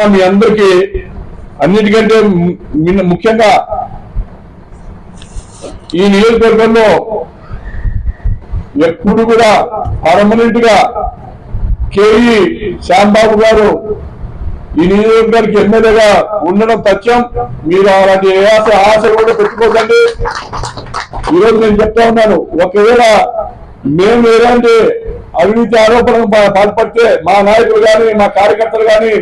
చెప్తున్నా మీ అందరికీ అన్నిటికంటే ముఖ్యంగా ఈ నియోజకవర్గంలో ఎప్పుడు కూడా పర్మనెంట్గా కేఈ శ్యాంబాబు గారు ఈ నియోజకవర్గానికి ఎమ్మెల్యేగా ఉండడం సత్యం. మీరు అలాంటి ఏ ఆశ ఆశ కూడా పెట్టుకోకండి. ఈరోజు నేను చెప్తా ఉన్నాను ఒకవేళ మేము ఎలాంటి అవినీతి ఆరోపణలు పాల్పడితే మా నాయకులు కానీ మా కార్యకర్తలు కానీ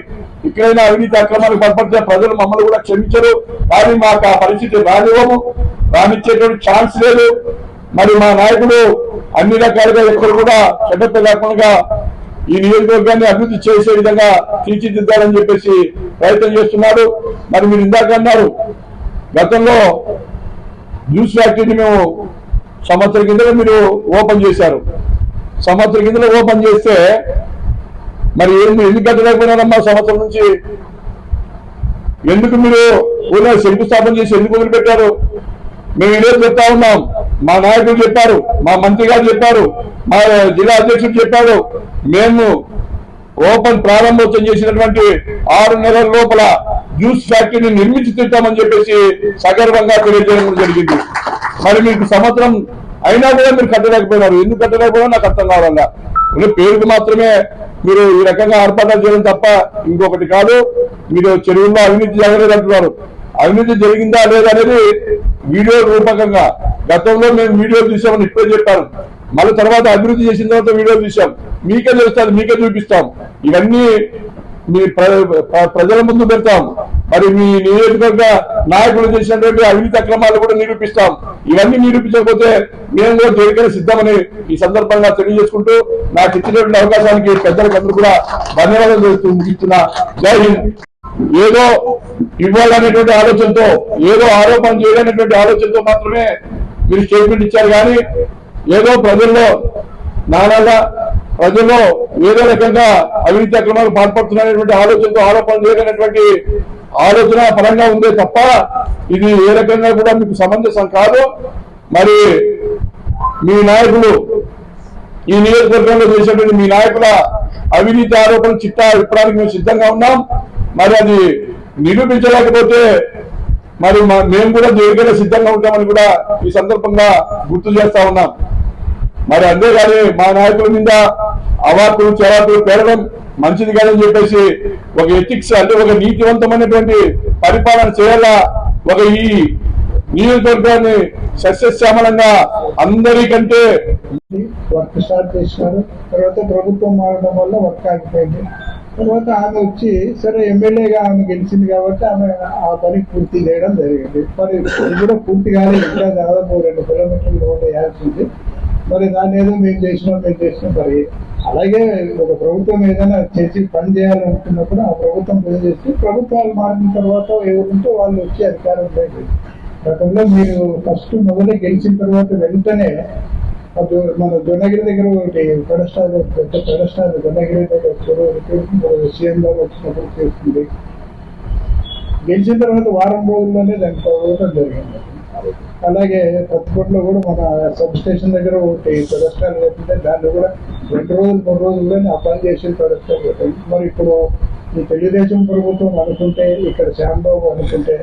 ఇక్కడైనా అవినీతి అక్రమాలకు పడిపడితే ప్రజలు మమ్మల్ని కూడా క్షమించరు. కానీ మాకు ఆ పరిస్థితి రానివ్వము. రానిచ్చేటువంటి ఛాన్స్ లేదు. మరి మా నాయకుడు అన్ని రకాలుగా ఎక్కడ కూడా చెడ్డ లేకుండా ఈ నియోజకవర్గాన్ని అభివృద్ధి చేసే విధంగా తీర్చిదిద్దాలని చెప్పేసి ప్రయత్నం చేస్తున్నాడు మరి మీరు ఇందాక అన్నారు గతంలో జ్యూస్ ఫ్యాక్టరీని మేము సంవత్సరం కింద మీరు ఓపెన్ చేశారు. సంవత్సరం కింద ఓపెన్ చేస్తే మరి ఏంది ఎందుకు కట్టలేకపోయినారమ్మా సంవత్సరం నుంచి? ఎందుకు మీరు ఊళ్ళో శంకుస్థాపన చేసి ఎందుకు వదిలిపెట్టారు? మేము ఈరోజు చెప్తా ఉన్నాం. మా నాయకులు చెప్పారు మా మంత్రి గారు చెప్పారు మా జిల్లా అధ్యక్షుడు చెప్పారు. మేము ఓపెన్ ప్రారంభోత్సవం చేసినటువంటి ఆరు నెలల లోపల జ్యూస్ ఫ్యాక్టరీని నిర్మించి తీర్తామని చెప్పేసి సగర్వంగా తెలియజేయడం జరిగింది. మరి మీకు సంవత్సరం అయినా కూడా మీరు కట్టలేకపోయినారు. ఎందుకు కట్టలేకపోయినా నాకు అర్థం కావాలన్నా పేరుకు మాత్రమే మీరు ఈ రకంగా ఆర్పాటాలు చేయడం తప్ప ఇంకొకటి కాదు. మీరు చెరువుల్లో అవినీతి జరగలేదు అంటున్నారు. అవినీతి జరిగిందా లేదా అనేది వీడియో రూపకంగా గతంలో మేము వీడియో చూసామని ఇప్పుడే చెప్పాను మళ్ళీ తర్వాత అభివృద్ధి చేసిన తర్వాత వీడియో చూసాం. మీకే తెలుస్తుంది మీకే చూపిస్తాం. ఇవన్నీ మీ ప్ర- ప్రజల ముందు పెడతాం. మరి మీ నియోజకవర్గ నాయకులు చేసినటువంటి అవినీతి అక్రమాలు కూడా నిరూపిస్తాం. ఇవన్నీ నిరూపించకపోతే మేము కూడా దేనికైనా సిద్ధమని ఈ సందర్భంగా తెలియజేసుకుంటూ నాకు ఇచ్చినటువంటి అవకాశానికి పెద్దలకు అందరూ కూడా ధన్యవాదాలు చేస్తూ ముగిస్తున్నా. జై హింద్. ఏదో ఇవ్వాలనేటువంటి ఆలోచనతో ఏదో ఆరోపణ చేయాలనేటువంటి ఆలోచనతో మాత్రమే మీరు స్టేట్మెంట్ ఇచ్చారు కానీ ఏదో ప్రజల్లో నానాగా ప్రజల్లో ఏదో రకంగా అవినీతి అక్రమాలు పాల్పడుతున్నారనేటువంటి ఆలోచనతో ఆరోపణలు లేదనేటువంటి ఆలోచన పరంగా ఉందే తప్ప ఇది ఏ రకంగా కూడా మీకు సమంజసం కాదు. మరి మీ నాయకులు ఈ నియోజకవర్గంలో చేసినటువంటి మీ నాయకుల అవినీతి ఆరోపణ చిట్టా విప్పడానికి మేము సిద్ధంగా ఉన్నాం. మరి అది నిరూపించలేకపోతే మరి మేము కూడా దేనికైనా సిద్ధంగా ఉంటామని కూడా ఈ సందర్భంగా గుర్తు చేస్తా ఉన్నాం. మరి అంతేగాని మా నాయకుల మీద అవార్డులు చెవార్పులు పెరగడం మంచిది కాదని చెప్పేసి ఒక ఎథిక్స్ అంటే ఒక నీతివంతమైనటువంటి పరిపాలన చేయాలా? ఒక ఈ నియోజకవర్గాన్ని సస్యశ్యామలంగా అందరికంటే వర్క్ స్టార్ట్ చేసినారు. తర్వాత ప్రభుత్వం మారడం వల్ల వర్క్ ఆగిపోయింది. తర్వాత ఆమె వచ్చి సరే ఎమ్మెల్యేగా ఆమె గెలిచింది కాబట్టి ఆమె ఆ పని పూర్తి చేయడం జరిగింది. మరి కూడా పూర్తి కాలేదు. ఇంకా దాదాపు రెండు కిలోమీటర్లు రోడ్డు వేయాల్సింది మరి దాన్ని ఏదో మేము చేసినాం మేము చేసినాం. మరి అలాగే ఒక ప్రభుత్వం ఏదైనా చేసి పని చేయాలనుకున్నప్పుడు ఆ ప్రభుత్వం పనిచేసి ప్రభుత్వాలు మారిన తర్వాత ఎవరుంటే వాళ్ళు వచ్చి అధికారం లేదు గతంలో మీరు ఫస్ట్ మొదలు గెలిచిన తర్వాత వెంటనే మన జొన్నగిరి దగ్గర ఒకటి పెడస్టార్ పెద్ద పెడస్టార్ జొన్నగిరి దగ్గర చెరువు సీఎం గారు వచ్చినప్పుడు చేస్తుంది గెలిచిన తర్వాత వారం రోజుల్లోనే దాన్ని తవ్వడం జరిగింది. అలాగే పత్తికొట్లో కూడా మన సబ్ స్టేషన్ దగ్గర ఒకటి పెడస్టార్ పెట్టింటే దాన్ని కూడా రెండు రోజులు మూడు రోజుల్లోనే ఆ పని చేసి పెడస్టార్ మరి ఇప్పుడు ఈ తెలుగుదేశం ప్రభుత్వం అనుకుంటే ఇక్కడ శ్యాంబాబు అనుకుంటే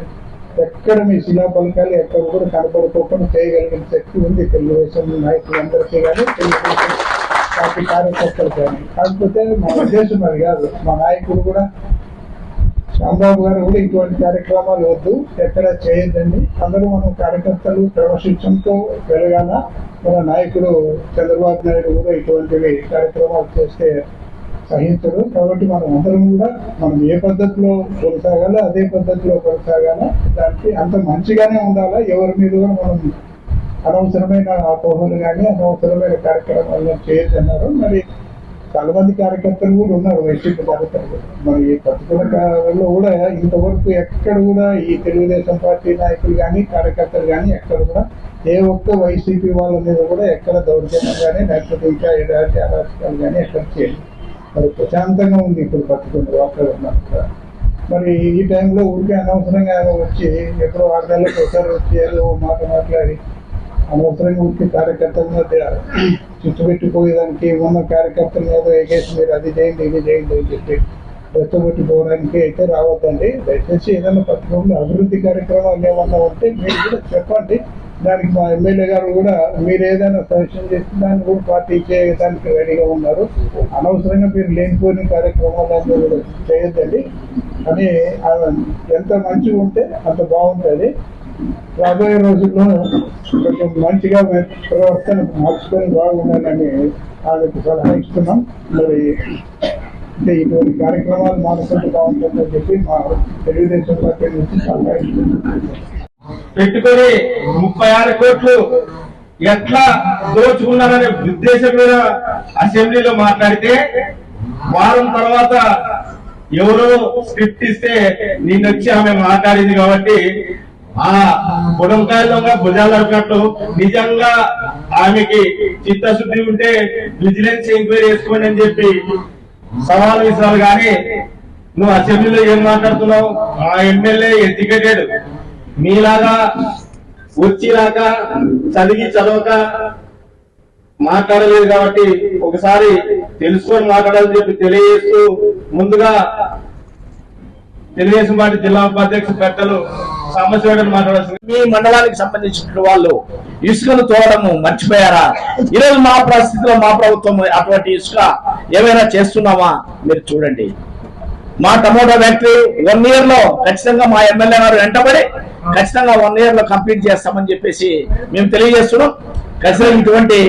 ఎక్కడ మీ శిలా పలకాలు ఎక్కడ కూడా కనపడుకోకుండా చేయగలిగిన శక్తి ఉంది తెలుగుదేశం నాయకులందరికీ కానీ తెలుగుదేశం పార్టీ కార్యకర్తలు కానీ కాకపోతే మా ఉద్దేశం అది కాదు. మా నాయకుడు కూడా రాంబాబు గారు కూడా ఇటువంటి కార్యక్రమాలు వద్దు ఎక్కడ చేయొద్దండి. అందరూ మనం కార్యకర్తలు క్రమశిక్షణతో పెరగాల మన నాయకుడు చంద్రబాబు నాయుడు కూడా ఇటువంటివి కార్యక్రమాలు చేస్తే సహించడు కాబట్టి మనం అందరం కూడా మనం ఏ పద్ధతిలో కొనసాగాలో అదే పద్ధతిలో కొనసాగాల దానికి అంత మంచిగానే ఉండాలా ఎవరి మీద కూడా మనం అనవసరమైన అపోహలు కానీ అనవసరమైన కార్యక్రమాలు చేయొద్దన్నారు. మరి చాలా మంది కార్యకర్తలు కూడా ఉన్నారు వైసీపీ కార్యకర్తలు. మరి ఈ పట్టుకుల కూడా ఇంతవరకు ఎక్కడ కూడా ఈ తెలుగుదేశం పార్టీ నాయకులు కానీ కార్యకర్తలు కానీ ఎక్కడ కూడా ఏ ఒక్క వైసీపీ వాళ్ళ మీద కూడా ఎక్కడ దౌర్జన్యం కానీ లేకపోతే ఇంకా ఎలాంటి అరాచకాలు కానీ ఎక్కడ చేయాలి మరి ప్రశాంతంగా ఉంది ఇప్పుడు పట్టుకుని అక్కడ ఉన్నారు మరి ఈ టైంలో ఊరికే అనవసరంగా వచ్చి ఎప్పుడో ఆరు నెలలకు ఒకసారి వచ్చి ఏదో మాట మాట్లాడి అనవసరంగా ఉంటే కార్యకర్తల మీద చుట్టుపెట్టిపోయేదానికి ఉన్న కార్యకర్తల మీద ఎగేసి మీరు అది చేయండి ఇది చేయండి అని చెప్పి రెచ్చగొట్టిపోవడానికి అయితే రావద్దండి. దయచేసి ఏదైనా పథకంలో అభివృద్ధి కార్యక్రమాలు ఏమన్నా ఉంటే మీరు కూడా చెప్పండి. దానికి మా ఎమ్మెల్యే గారు కూడా మీరు ఏదైనా సజెషన్ చేస్తే దాన్ని కూడా పార్టీ చేయడానికి రెడీగా ఉన్నారు. అనవసరంగా మీరు లేనిపోయిన కార్యక్రమాలన్నీ కూడా చేయొద్దండి. అని ఎంత మంచిగా ఉంటే అంత బాగుంటుంది. రాబోయే రోజుల్లో కొంచెం మంచిగా ప్రవర్తన మార్చుకొని బాగుండాలని ఆమెకు సలహా ఇస్తున్నాం. మరి అంటే ఇటువంటి కార్యక్రమాలు మానుకుంటే బాగుంటుందని చెప్పి మా తెలుగుదేశం పార్టీ నుంచి సలహా పెట్టుకొని ముప్పై ఆరు కోట్లు ఎట్లా దోచుకున్నారనే ఉద్దేశం మీద అసెంబ్లీలో మాట్లాడితే వారం తర్వాత ఎవరో స్క్రిప్ట్ ఇస్తే నిన్నొచ్చి ఆమె మాట్లాడింది కాబట్టి ఆ పొడంకాయలో భుజాలు అరికట్టు నిజంగా ఆమెకి చిత్తశుద్ధి ఉంటే విజిలెన్స్ ఎంక్వైరీ చేసుకోండి అని చెప్పి సవాల్ విసరాలు కానీ నువ్వు అసెంబ్లీలో ఏం మాట్లాడుతున్నావు? ఆ ఎమ్మెల్యే ఎడ్యుకేటెడ్. మీలాగా వచ్చిలాగా చదివి చదవక మాట్లాడలేదు కాబట్టి ఒకసారి తెలుసుకొని మాట్లాడాలని చెప్పి తెలియజేస్తూ ముందుగా తెలుగుదేశం పార్టీ జిల్లా ఉపాధ్యక్షుడు పెద్దలు సమస్య మాట్లాడాల్సింది. మీ మండలానికి సంబంధించిన వాళ్ళు ఇసుకను తోడము మర్చిపోయారా? ఈరోజు మా పరిస్థితిలో మా ప్రభుత్వం అటువంటి ఇసుక ఏమైనా చేస్తున్నామా? మీరు చూడండి. మా టమోటా ఫ్యాక్టరీ వన్ ఇయర్లో ఖచ్చితంగా మా ఎమ్మెల్యే గారు వెంటబడి ఖచ్చితంగా వన్ ఇయర్లో కంప్లీట్ చేస్తామని చెప్పేసి మేము తెలియజేస్తున్నాం. ఖచ్చితంగా ఇటువంటి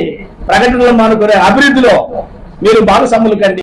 ప్రకటనలు మానుకునే అభివృద్ధిలో మీరు భాగస్వాములు కండి.